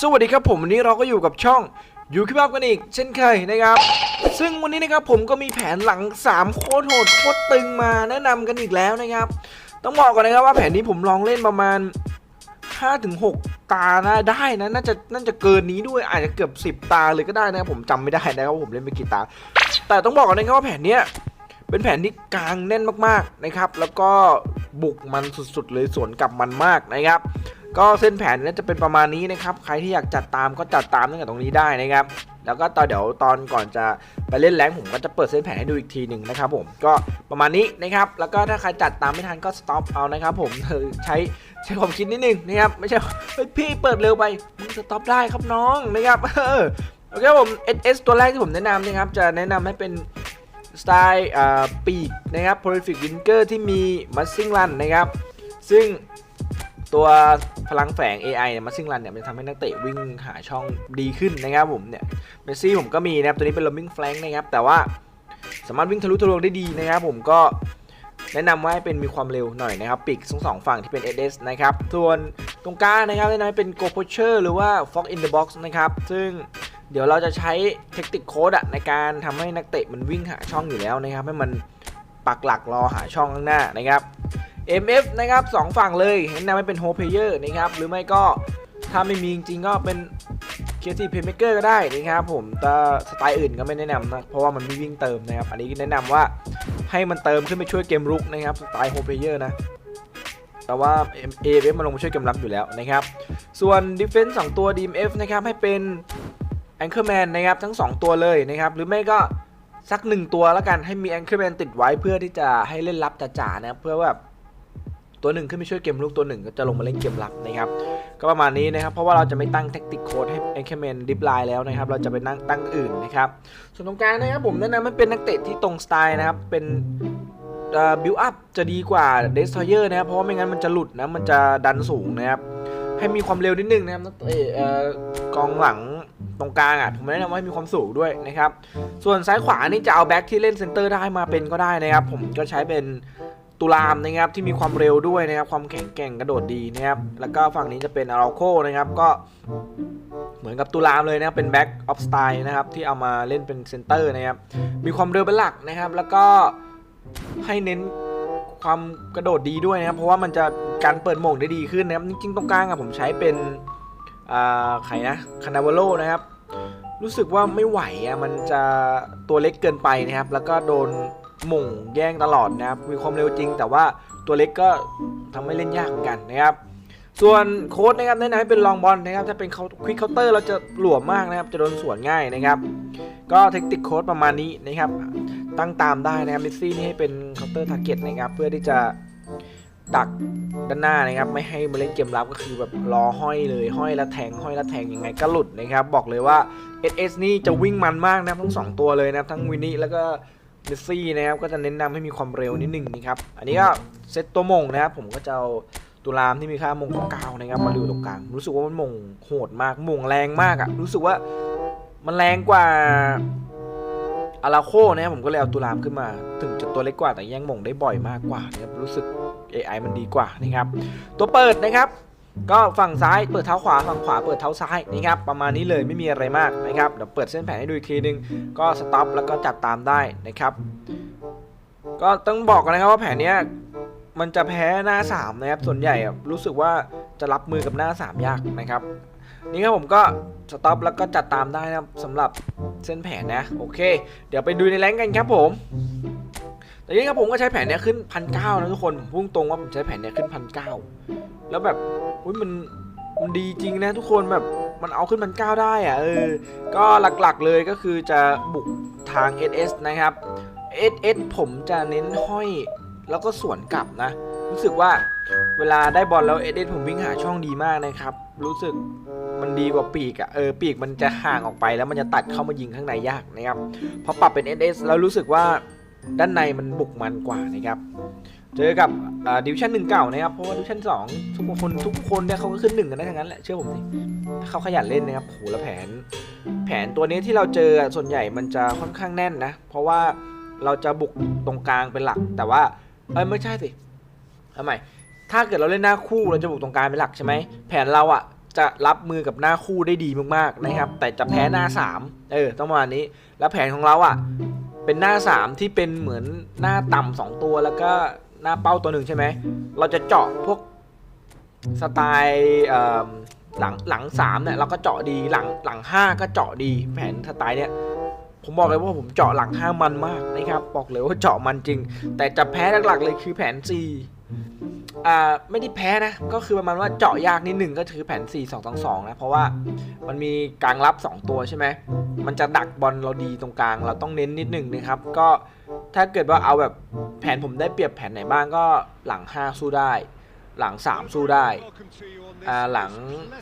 สวัสดีครับผมวันนี้เราก็อยู่กับช่องอยู่คิบับกันอีก เช่นเคยนะครับ ซึ่งวันนี้นะครับผมก็มีแผนหลัง 3 โคตรโหดโคตรตึงมาแนะนำกันอีกแล้วนะครับ ต้องบอกก่อนนะครับว่าแผนนี้ผมลองเล่นประมาณ 5-6 ตานะได้นะน่าจะน่าจะเกินนี้ด้วยอาจจะเกือบ 10 ตาเลยก็ได้นะครับผมจำไม่ได้นะครับผมเล่นไปกี่ตา แต่ต้องบอกก่อนนะครับว่าแผนเนี้ยเป็นแผนที่กลางแน่นมากๆนะครับ แล้วก็บุกมันสุดๆเลยสวนกลับมันมากนะครับ ก็เส้นแผนนี้จะเป็นประมาณนี้นะครับ ใครที่อยากจัดตามก็จัดตามตั้งแต่ตรงนี้ได้นะครับ แล้วก็ตอนเดี๋ยวตอนก่อนจะไปเล่นแรงผมก็จะเปิดเส้นแผนให้ดูอีกทีหนึ่งนะครับผมก็ประมาณนี้นะครับ แล้วก็ถ้าใครจัดตามไม่ทันก็สต็อปเอานะครับผมเออใช้ใช้ความคิดนิดนึงนะครับไม่ใช่พี่เปิดเร็วไปมึงสต็อปได้ครับน้องนะครับเออโอเคผม SS ตัวแรกที่ผมแนะนำนะครับ จะแนะนำให้เป็นสไตล์ปีกนะครับ Prolific Winker ที่มี Mussing Run นะครับ ซึ่ง ตัวพลังแฝง AI เนี่ยมาซิงรันเนี่ยมันทำให้นักเตะวิ่งหาช่องดีขึ้นนะครับผมเนี่ยเมสซี่ผมก็มีนะครับตัวนี้เป็น roaming flank นะครับแต่ว่าสามารถวิ่งทะลุทะลวงได้ดีนะครับผมก็แนะนำว่าให้เป็นมีความเร็วหน่อยนะครับปีกทั้งสองฝั่งที่เป็น SS นะครับส่วนตรงกลางนะครับแนะนำให้เป็น Go Poacher หรือว่า Fox in the Box นะครับซึ่งเดี๋ยวเราจะใช้เทคนิคโค้ดอะในการทำให้นักเตะมันวิ่งหาช่องอยู่แล้วนะครับให้มันปักหลักรอหาช่องข้างหน้านะครับ MF นะครับสองฝั่งเลยแนะนำให้เป็นโฮเพเยอร์นะครับหรือไม่ก็ถ้าไม่มีจริงๆก็เป็น Creative Playmaker ก็ได้นะครับผมแต่สไตล์อื่นก็ไม่แนะนำนะเพราะว่ามันไม่วิ่งเติมนะครับอันนี้แนะนำว่าให้มันเติมขึ้นไปช่วยเกมรุกนะครับสไตล์โฮเพเยอร์นะแต่ว่า AFF มันลงมาช่วยเกมรับอยู่แล้วนะครับ ส่วน Defense 2 ตัว DMF นะครับให้เป็น Anchorman นะครับทั้ง 2 ตัวเลยนะครับหรือไม่ก็สักหนึ่งตัวแล้วกันให้มี Anchorman ติดไว้เพื่อที่จะให้เล่นรับจ๋าๆนะเพื่อแบบ ตัวหนึ่งขึ้นไปช่วยเกมลูกตัวหนึ่งก็จะลงมาเล่นเกมรับนะครับก็ประมาณนี้นะครับเพราะว่าเราจะไม่ตั้งแท็กติกโค้ดให้เอ็นเคเมนดิฟไลน์แล้วนะครับเราจะไปนั่งตั้งอื่นนะครับส่วนตรงกลางนะครับผมแนะนำให้เป็นนักเตะที่ตรงสไตล์นะครับเป็นบิลอัพจะดีกว่าเดสทอยเออร์นะครับเพราะว่าไม่งั้นมันจะหลุดนะมันจะดันสูงนะครับให้มีความเร็วนิดนึงนะครับนักเตะเอ่อกองหลังตรงกลางอะผมแนะนำว่าให้มีความสูงด้วยนะครับส่วนซ้ายขวานี่จะเอาแบ็คที่เล่นเซนเตอร์ได้มาเป็นก็ได้นะครับผมก็ใช้เป็น ตุลามนะครับที่มีความเร็วด้วยนะครับความแข็งแกร่งกระโดดดีนะครับแล้วก็ฝั่งนี้จะเป็นอาราโคนะครับก็เหมือนกับตุลามเลยนะครับเป็นแบ็กออฟสไตล์นะครับที่เอามาเล่นเป็นเซนเตอร์นะครับมีความเร็วเป็นหลักนะครับ แล้วก็ให้เน้นความกระโดดดีด้วยนะครับ เพราะว่ามันจะการเปิดโหม่งได้ดีขึ้นนะครับจริงๆตรงกลางอะผมใช้เป็นอ่าใครนะคานาวโลนะครับ รู้สึกว่าไม่ไหวอะมันจะตัวเล็กเกินไปนะครับ แล้วก็โดน หม่งแย่งตลอดนะครับ มีความเร็วจริง แต่ว่าตัวเล็กก็ทำให้เล่นยากเหมือนกันนะครับ ส่วนโค้ดนะครับแนะนำให้เป็นลองบอลนะครับ ถ้าเป็นควิกเคาน์เตอร์เราจะหลวมมากนะครับ จะโดนสวนง่ายนะครับ ก็เทคนิคโค้ดประมาณนี้นะครับ ตั้งตามได้นะครับมิสซี่นี่ให้เป็นเคาน์เตอร์ทาร์เก็ตนะครับ เพื่อที่จะดักด้านหน้านะครับ ไม่ให้มาเล่นเกมรับก็คือแบบรอห้อยเลยห้อยแล้วแทงห้อยแล้วแทงยังไงก็หลุดนะครับ บอกเลยว่า SS นี่จะวิ่งมันมากนะครับทั้งสองตัวเลยนะครับทั้งวินนี่แล้วก็ เมสซี่นะครับก็จะเน้นนำให้มีความเร็วนิดหนึ่งนะครับ อันนี้ก็เซตตัวมงนะครับ ผมก็จะเอาตุลามที่มีค่ามงเก้านะครับมาดูตรงกลาง รู้สึกว่ามันมงโหดมากมงแรงมากอะรู้สึกว่ามันแรงกว่าอาราโคนะครับผมก็เลยเอาตุลามขึ้นมา ถึงจะตัวเล็กกว่าแต่แย่งมงได้บ่อยมากกว่านะครับรู้สึก AI มันดีกว่านะครับ ตัวเปิดนะครับ ก็ฝั่งซ้ายเปิดเท้าขวาฝั่งขวาเปิดเท้าซ้ายนะครับประมาณนี้เลยไม่มีอะไรมากนะครับเดี๋ยวเปิดเส้นแผนให้ดูอีกทีนึงก็สต็อปแล้วก็จัดตามได้นะครับ ก็ต้องบอกกันนะครับว่าแผนเนี้ยมันจะแพ้หน้า3นะครับส่วนใหญ่รู้สึกว่าจะรับมือกับหน้า 3 ยากนะครับ นี่ครับผมก็สต็อปแล้วก็จัดตามได้นะครับสำหรับเส้นแผนนะโอเค เดี๋ยวไปดูในแรงค์กันครับผมแต่นี้ครับผมก็ใช้แผนเนี้ยขึ้นพันเก้านะทุกคนผมพุ่งตรงว่าผมใช้แผนเนี้ยขึ้นพันเก้า แล้วแบบอุ้ยมันมันดีจริงนะทุกคนแบบมันเอาขึ้นพันก้าวได้อะเออ ก็หลักๆเลยก็คือจะบุกทาง SS นะครับ SS ผมจะเน้นห้อยแล้วก็สวนกลับนะ รู้สึกว่าเวลาได้บอลแล้ว SS ผมวิ่งหาช่องดีมากนะครับ รู้สึกมันดีกว่าปีกอะเออปีกมันจะห่างออกไปแล้วมันจะตัดเข้ามายิงข้างในยากนะครับพอปรับเป็น SS แล้วรู้สึกว่าด้านในมันบุกมันกว่านะครับ เจอกับดิวชั่นหนึ่งเก่านะครับเพราะว่าดิวชั่นสองทุกคนทุกคนเนี่ยเขาก็ขึ้นหนึ่งกันได้ทั้งนั้นแหละเชื่อผมสิถ้าเขาขยันเล่นนะครับโหแล้วแผน แผนตัวนี้ที่เราเจอส่วนใหญ่มันจะค่อนข้างแน่นนะ เพราะว่าเราจะบุกตรงกลางเป็นหลัก แต่ว่าเอ้ยไม่ใช่สิทำไมถ้าเกิดเราเล่นหน้าคู่เราจะบุกตรงกลางเป็นหลักใช่ไหมแผนเราอะจะรับมือกับหน้าคู่ได้ดีมากๆนะครับ แต่จะแพ้หน้าสามเออต้องประมาณนี้ แล้วแผนของเราอะเป็นหน้า 3 ที่เป็นเหมือนหน้าต่ำสองตัวแล้วก็ หน้าเป้าตัวหนึ่งใช่ไหม เราจะเจาะพวกสไตล์หลังหลังสามเนี่ยเราก็เจาะดีหลังหลังห้าก็เจาะดีแผนสไตล์เนี่ยผมบอกเลยว่าผมเจาะหลังห้ามันมากนะครับบอกเลยว่าเจาะมันจริง แต่จะแพ้หลักๆเลยคือแผน4อ่าไม่ได้แพ้นะ ก็คือประมาณว่าเจาะยากนิดหนึ่งก็คือแผน 4 2 2 2 นะ เพราะว่ามันมีกลางรับ 2 ตัวใช่ไหม มันจะดักบอลเราดีตรงกลาง เราต้องเน้นนิดหนึ่งนะครับ ก็ ถ้าเกิดว่าเอาแบบแผนผมได้เปรียบแผนไหนบ้างก็หลัง 5 สู้ได้ หลัง 3 สู้ได้อ่าหลัง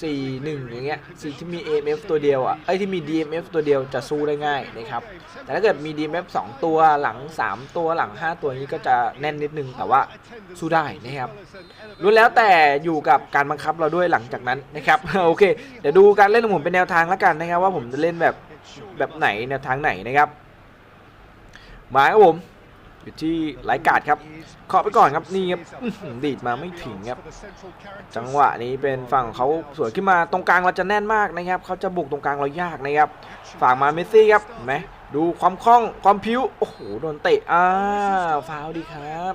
4 1 อย่างเงี้ย4ที่มี AMF ตัวเดียวอะไอ้ยที่มี DMF ตัวเดียวจะสู้ได้ง่ายนะครับแต่ถ้าเกิดมี DMF 2 ตัวหลัง 3 ตัวหลัง 5 ตัวนี้ก็จะแน่นนิดนึงแต่ว่าสู้ได้นะครับรู้วนแล้วแต่อยู่กับการบังคับเราด้วยหลังจากนั้นนะครับโอเค เดี๋ยวดูการเล่นของผมเป็นแนวทางแล้วกันนะครับว่าผมจะเล่นแบบแบบไหนแนวทางไหนนะครับ มาครับผมอยู่ที่ไลกาดครับเคาะไปก่อนครับนี่ครับดีดมาไม่ถึงครับ จังหวะนี้เป็นฝั่งเขาสวยขึ้นมาตรงกลางเราจะแน่นมากนะครับเขาจะบุกตรงกลางเรายากนะครับฝากมาเมสซี่ครับไหมดูความคล่องความพิ้วโอ้โหโดนเตะอ่าฟาวดีครับ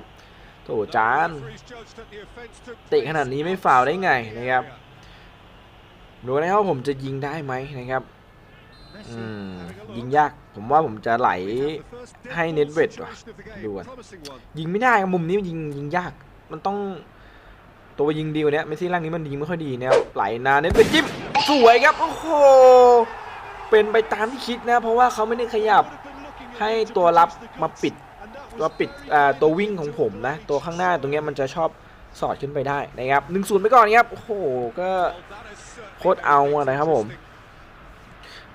โถจานเตะขนาดนี้ไม่ฟาวได้ไงนะครับดูนะครับผมจะยิงได้ไหมนะครับ อืมยิงยากผมว่าผมจะไหลให้เน็ตเวทว่ะดูก่อนยิงไม่ได้กับมุมนี้มันยิงยิงยาก มันต้องตัวยิงดีกว่านี้เมสซี่ร่างนี้มันยิงไม่ค่อยดีนะครับไหลนาเน้นเป็นจิ้มสวยครับโอ้โหเป็นไปตามที่คิดนะ เพราะว่าเขาไม่ได้ขยับให้ตัวรับมาปิดตัวปิดตัววิ่งของผมนะ ตัวข้างหน้าตรงเนี้ยมันจะชอบสอดขึ้นไปได้นะครับหนึ่งศูนย์ไปก่อนครับโอ้โหก็โคตรเอาอะนะครับผม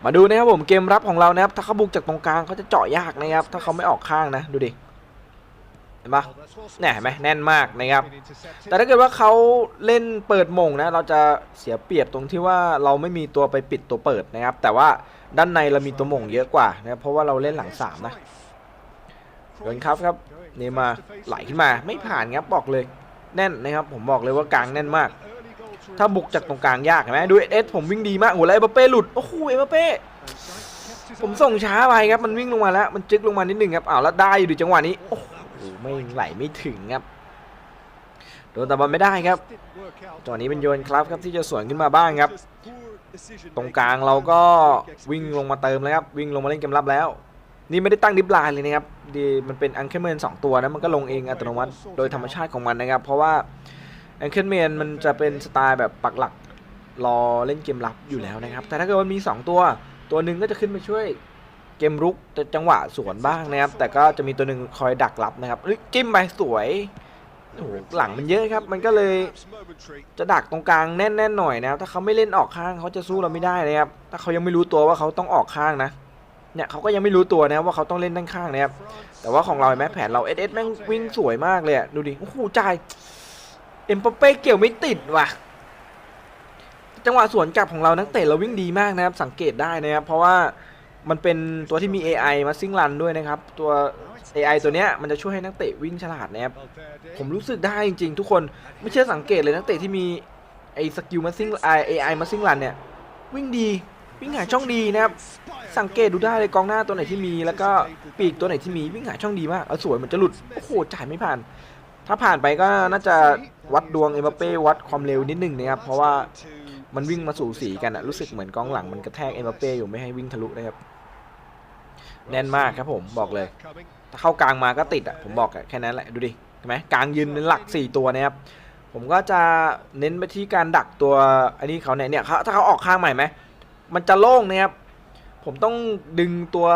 มาดูนะครับผมเกมรับของเรานะครับถ้าเขาบุกจากตรงกลางเขาจะเจาะยากนะครับถ้าเขาไม่ออกข้างนะดูดิเห็นปะเนี่ยเห็นไหมแน่นมากนะครับ แต่ถ้าเกิดว่าเขาเล่นเปิดมงนะ เราจะเสียเปรียบตรงที่ว่าเราไม่มีตัวไปปิดตัวเปิดนะครับ แต่ว่าด้านในเรามีตัวมงเยอะกว่านะเพราะว่าเราเล่นหลังสามนะเดินครับครับนี่มาไหลขึ้นมาไม่ผ่านครับบอกเลย แน่นนะครับ ผมบอกเลยว่ากลางแน่นมาก ถ้าบุกจากตรงกลางยากเห็นไหมดูเอสผมวิ่งดีมากโอ้โหแล้วเอเบเป้หลุดโอ้โหเอเบเป้ผมส่งช้าไปครับมันวิ่งลงมาแล้วมันจึกลงมานิดนึงครับอ้าวแล้วได้อยู่ดีจังหวะนี้โอ้โหไม่ไหลไม่ถึงครับโดนแต่บอลไม่ได้ครับจังหวะนี้เป็นโยนครับครับที่จะสวนขึ้นมาบ้างครับ ตรงกลางเราก็วิ่งลงมาเติมแล้วครับวิ่งลงมาเล่นเกมรับแล้ว นี่ไม่ได้ตั้งดิฟไลน์เลยนะครับดีมันเป็นอังเคิลเมนสองตัวนะมันก็ลงเองอัตโนมัติโดยธรรมชาติของมันนะครับ เพราะว่า อังเคิลเมนมันจะเป็นสไตล์แบบปักหลักรอเล่นเกมรับอยู่แล้วนะครับ แต่ถ้าเกิดมันมี 2 ตัว ตัวหนึ่งก็จะขึ้นมาช่วยเกมรุกแต่จังหวะสวนบ้างนะครับ แต่ก็จะมีตัวหนึ่งคอยดักรับนะครับจิ้มไปสวยโอ้โหหลังมันเยอะครับ มันก็เลยจะดักตรงกลางแน่นๆหน่อยนะครับ ถ้าเขาไม่เล่นออกข้างเขาจะสู้เราไม่ได้นะครับ ถ้าเขายังไม่รู้ตัวว่าเขาต้องออกข้างนะ เนี่ยเขาก็ยังไม่รู้ตัวนะว่าเขาต้องเล่นด้านข้างนะครับ แต่ว่าของเราเห็นไหมแผนเราเอสเอสแม่งวิ่งสวยมากเลยดูดิ โอ้โหจ่าย เอ็มปเป้เกี่ยวไม่ติดว่ะ จังหวะสวนกลับของเรานักเตะเราวิ่งดีมากนะครับ สังเกตได้นะครับ เพราะว่ามันเป็นตัวที่มี AI มาซิ่งรันด้วยนะครับ ตัว AI ตัวเนี้ยมันจะช่วยให้นักเตะวิ่งฉลาดนะครับ ผมรู้สึกได้จริงๆ ทุกคนไม่เชื่อสังเกตเลยนักเตะที่มีไอ้สกิลมาซิ่งไอ AI มาซิ่งรันเนี่ย วิ่งดีวิ่งหาช่องดีนะครับ สังเกตดูได้เลยกองหน้าตัวไหนที่มี แล้วก็ปีกตัวไหนที่มีวิ่งหาช่องดีมากเอาสวยเหมือนจะหลุดโอ้โหจ่ายไม่ผ่าน ถ้าผ่านไปก็น่าจะวัดดวงเอมบัปเป้วัดความเร็วนิดนึงนะครับเพราะว่ามันวิ่งมาสู่สีกันอะรู้สึกเหมือนกองหลังมันกระแทกเอมบัปเป้อยู่ไม่ให้วิ่งทะลุนะครับแน่นมากครับผมบอกเลยถ้าเข้ากลางมาก็ติดอะผมบอกแค่นั้นแหละดูดิเห็นไหมกลางยืนเป็นหลัก 4 ตัวนะครับผมก็จะเน้นไปที่การดักตัวอันนี้เขาเนี่ยเนี่ยถ้าเขาออกข้างใหม่ไหมมันจะโล่งนะครับผมต้องดึงตัว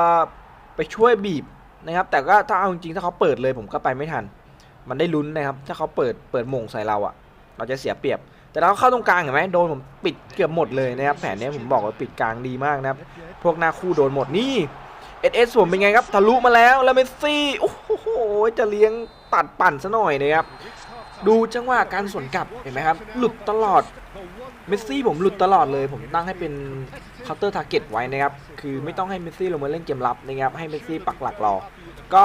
ไปช่วยบีบนะครับ แต่ก็ถ้าเอาจริงถ้าเขาเปิดเลยผมก็ไปไม่ทัน มันได้ลุ้นนะครับ ถ้าเขาเปิดเปิดมงใส่เราอะเราจะเสียเปรียบ แต่เราเข้าตรงกลางเห็นไหมโดนผมปิดเกือบหมดเลยนะครับ แผนนี้ผมบอกว่าปิดกลางดีมากนะครับ พวกหน้าคู่โดนหมดนี่เอสเอสผมเป็นไงครับ ทะลุมาแล้ว แล้วเมสซี่ โอ้โห จะเลี้ยงตัดปั่นซะหน่อยนะครับ ดูจังหวะการสวนกลับ เห็นไหมครับ หลุดตลอด เมสซี่ผมหลุดตลอดเลย ผมตั้งให้เป็นเคาน์เตอร์ทาร์เก็ตไว้นะครับ คือไม่ต้องให้เมสซี่ลงมาเล่นเกมรับนะครับ ให้เมสซี่ปักหลักรอ ก็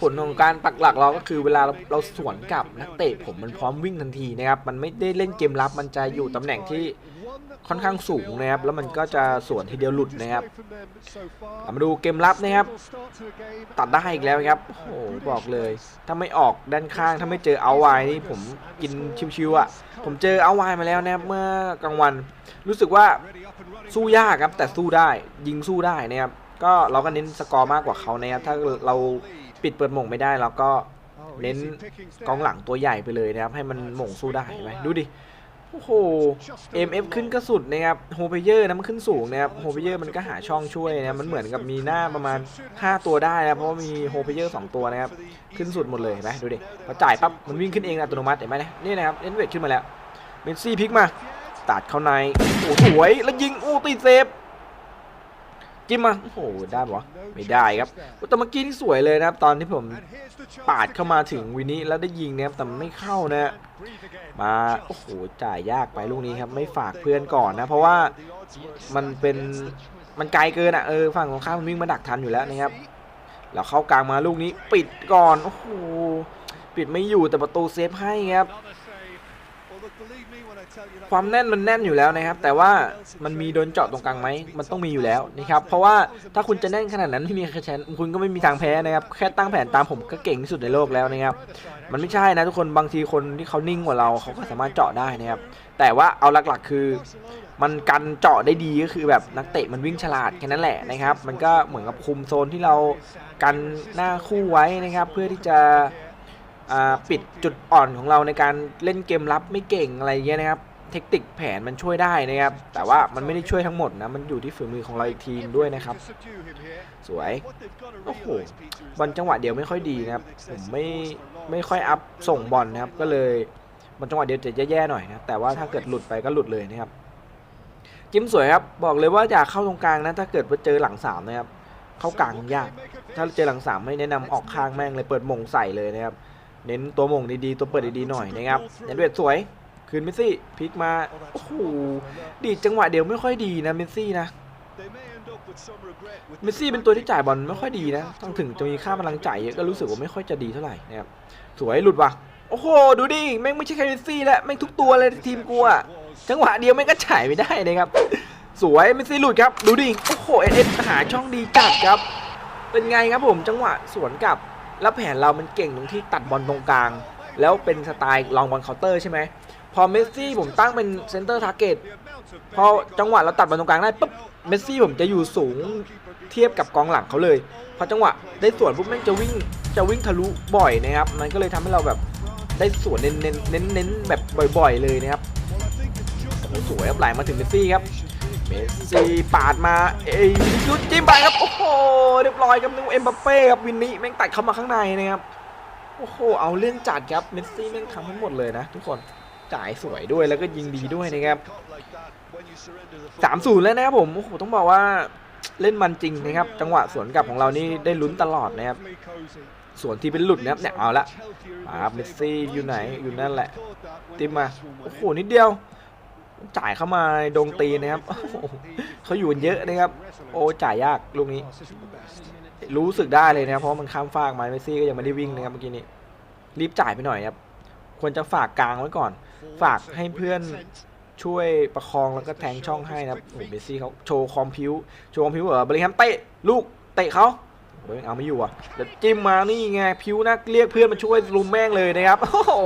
ผลของการปักหลักเราก็คือเวลาเราเราสวนกลับนักเตะผมมันพร้อมวิ่งทันทีนะครับมันไม่ได้เล่นเกมรับมันจะอยู่ตำแหน่งที่ค่อนข้างสูงนะครับแล้วมันก็จะสวนทีเดียวหลุดนะครับมาดูเกมรับนะครับ ตัดได้อีกแล้วครับโอ้โหบอกเลย ถ้าไม่ออกด้านข้าง ถ้าไม่เจอเอาไวนี่ผมกินชิวๆอะผมเจอเอาไวมาแล้วนะครับเมื่อกลางวันรู้สึกว่าสู้ยากครับแต่สู้ได้ยิงสู้ได้นะครับก็เราก็เน้นสกอร์มากกว่าเขานะครับถ้าเรา ปิดเปิดหม่งไม่ได้เราก็เน้นกองหลังตัวใหญ่ไปเลยนะครับ ให้มันหม่งสู้ได้เห็นไหมดูดิโอ้โห MF ขึ้นก็สุดนะครับโฮเพเยอร์นะมันขึ้นสูงนะครับโฮเพเยอร์มันก็หาช่องช่วยนะมันเหมือนกับมีหน้าประมาณ 5 ตัวได้นะเพราะว่ามีโฮเพเยอร์2ตัวนะครับขึ้นสุดหมดเลยเห็นไหมดูดิพอจ่ายปั๊บมันวิ่งขึ้นเองอัตโนมัติเห็นไหมเนี่ยนี่นะครับเอ็นเวทขึ้นมาแล้วเมสซี่พลิกมาตัดเข้าในโอ้โหสวยแล้วยิงโอ้ตีเซฟ จิ้มมาโอ้โหได้ปะไม่ได้ครับแต่เมื่อกี้นี่สวยเลยนะครับ ตอนที่ผมปาดเข้ามาถึงวินิแล้วได้ยิงนะครับแต่ไม่เข้านะมาโอ้โหจ่ายยากไปลูกนี้ครับ ไม่ฝากเพื่อนก่อนนะ เพราะว่ามันเป็นมันไกลเกินอะเออฝั่งของข้ามมันวิ่งมาดักทันอยู่แล้วนะครับแล้วเข้ากลางมาลูกนี้ปิดก่อนโอ้โหปิดไม่อยู่แต่ประตูเซฟให้ครับ ความแน่นมันแน่นอยู่แล้วนะครับ แต่ว่ามันมีโดนเจาะตรงกลางไหมมันต้องมีอยู่แล้วนะครับเพราะว่าถ้าคุณจะแน่นขนาดนั้นไม่มีใครชนะคุณก็ไม่มีทางแพ้นะครับแค่ตั้งแผนตามผมก็เก่งที่สุดในโลกแล้วนะครับมันไม่ใช่นะทุกคนบางทีคนที่เขานิ่งกว่าเราเขาก็สามารถเจาะได้นะครับแต่ว่าเอาหลักๆคือ มันกันเจาะได้ดีก็คือแบบนักเตะมันวิ่งฉลาดแค่นั้นแหละนะครับ มันก็เหมือนกับคุมโซนที่เรากันหน้าคู่ไว้นะครับ เพื่อที่จะ ปิดจุดอ่อนของเราในการเล่นเกมรับไม่เก่งอะไรเงี้ยนะครับ เทคนิคแผนมันช่วยได้นะครับ แต่ว่ามันไม่ได้ช่วยทั้งหมดนะ มันอยู่ที่ฝีมือของเราอีกทีมด้วยนะครับ สวย โอ้โห บอลจังหวะเดียวไม่ค่อยดีนะครับ ผมไม่ไม่ค่อยอัพส่งบอลนะครับ ก็เลยบอลจังหวะเดียวจะแย่ๆหน่อยนะ แต่ว่าถ้าเกิดหลุดไปก็หลุดเลยนะครับ จิ้มสวยครับ บอกเลยว่าอยากเข้าตรงกลางนะ ถ้าเกิดว่าเจอหลังสามนะครับ เข้ากลางยาก ถ้าเจอหลังสามไม่แนะนำออกข้างแม่งเลย เปิดมงใส่เลยนะครับ เน้นตัวมงดีๆ ตัวเปิดดีๆหน่อยนะครับเนเวทสวย คืนเมสซี่พลิกมา โอ้โห ดีดจังหวะเดียวไม่ค่อยดีนะเมสซี่นะ เมสซี่เป็นตัวที่จ่ายบอลไม่ค่อยดีนะต้องถึงจะมีค่าพลังจ่ายเยอะก็รู้สึกว่าไม่ค่อยจะดีเท่าไหร่นะครับ สวยหลุดว่ะ โอ้โห ดูดิ แม่งไม่ใช่แค่เมสซี่แล้วแม่งทุกตัวเลยทีมกูอะจังหวะเดียวแม่งก็จ่ายไม่ได้นะครับ สวยเมสซี่หลุดครับ ดูดิ โอ้โหเอเอหาช่องดีจัดครับ เป็นไงครับผม จังหวะสวนกลับ แล้วแผนเรามันเก่งตรงที่ตัดบอลตรงกลาง แล้วเป็นสไตล์ลองบอลเคาน์เตอร์ใช่ไหมพอเมสซี่ผมตั้งเป็นเซนเตอร์ทาร์เก็ตพอจังหวะเราตัดบอลตรงกลางได้ปุ๊บเมสซี่ผมจะอยู่สูงเทียบกับกองหลังเขาเลย พอจังหวะได้ส่วนปุ๊บแม่งจะวิ่งจะวิ่งทะลุบ่อยนะครับ มันก็เลยทำให้เราแบบได้ส่วนเน้นเน้นเน้นเน้นแบบบ่อย ๆ เลยนะครับโหสวยครับไหลมาถึงเมสซี่ครับ เมสซี่ปาดมาเอ้ยยุดจิ้มไปครับ โอ้โห เรียบร้อยครับนึกว่าเอ็มบัปเป้ครับวินนี่แม่งตัดเข้ามาข้างในนะครับ โอ้โห เอาเรื่องจัดครับเมสซี่แม่งทำให้หมดเลยนะ ทุกคนจ่ายสวยด้วยแล้วก็ยิงดีด้วยนะครับสามศูนย์แล้วนะครับผม โอ้โห ต้องบอกว่าเล่นมันจริงนะครับ จังหวะสวนกลับของเรานี่ได้ลุ้นตลอดนะครับส่วนที่เป็นหลุดนะครับเนี่ยเอาละมาครับเมสซี่อยู่ไหนอยู่นั่นแหละติมมาโอ้โหนิดเดียว จ่ายเข้ามาดงตีนะครับเขาอยู่กันเยอะนะครับ โอ้จ่ายยากลูกนี้ รู้สึกได้เลยนะเพราะมันข้ามฟากมาเมสซี่ก็ยังไม่ได้วิ่งนะครับเมื่อกี้นี้รีบจ่ายไปหน่อยครับ ควรจะฝากกลางไว้ก่อน ฝากให้เพื่อนช่วยประคองแล้วก็แทงช่องให้นะครับโอ้เมสซี่เขาโชว์คอมพิวโชว์คอมพิวเหรอบริแฮมเตะลูกเตะเขาโอ้ยเอาไม่อยู่อะเดี๋ยวจิ้มมานี่ไงพิวนะเรียกเพื่อนมาช่วยลุมแม่งเลยนะครับโอ้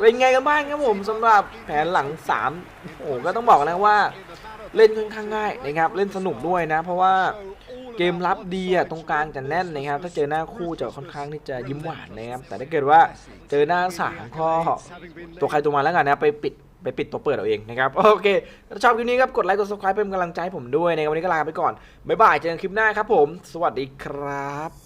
เป็นไงกันบ้างครับผมสำหรับแผนหลัง 3 โอ้โหก็ต้องบอกนะว่าเล่นค่อนข้างง่ายนะครับ เล่นสนุกด้วยนะ เพราะว่าเกมรับดีอะตรงกลางจะแน่นนะครับ ถ้าเจอหน้าคู่จะค่อนข้างที่จะยิ้มหวานนะครับ แต่ถ้าเกิดว่าเจอหน้าสามก็ตัวใครตัวมันแล้วกันนะไปปิดไปปิดตัวเปิดเอาเองนะครับ โอเค ถ้าชอบคลิปนี้ครับ กดไลค์กด subscribe เป็นกำลังใจให้ผมด้วยในวันนี้ก็ลาไปก่อน บ๊ายบาย เจอกันคลิปหน้าครับผม สวัสดีครับ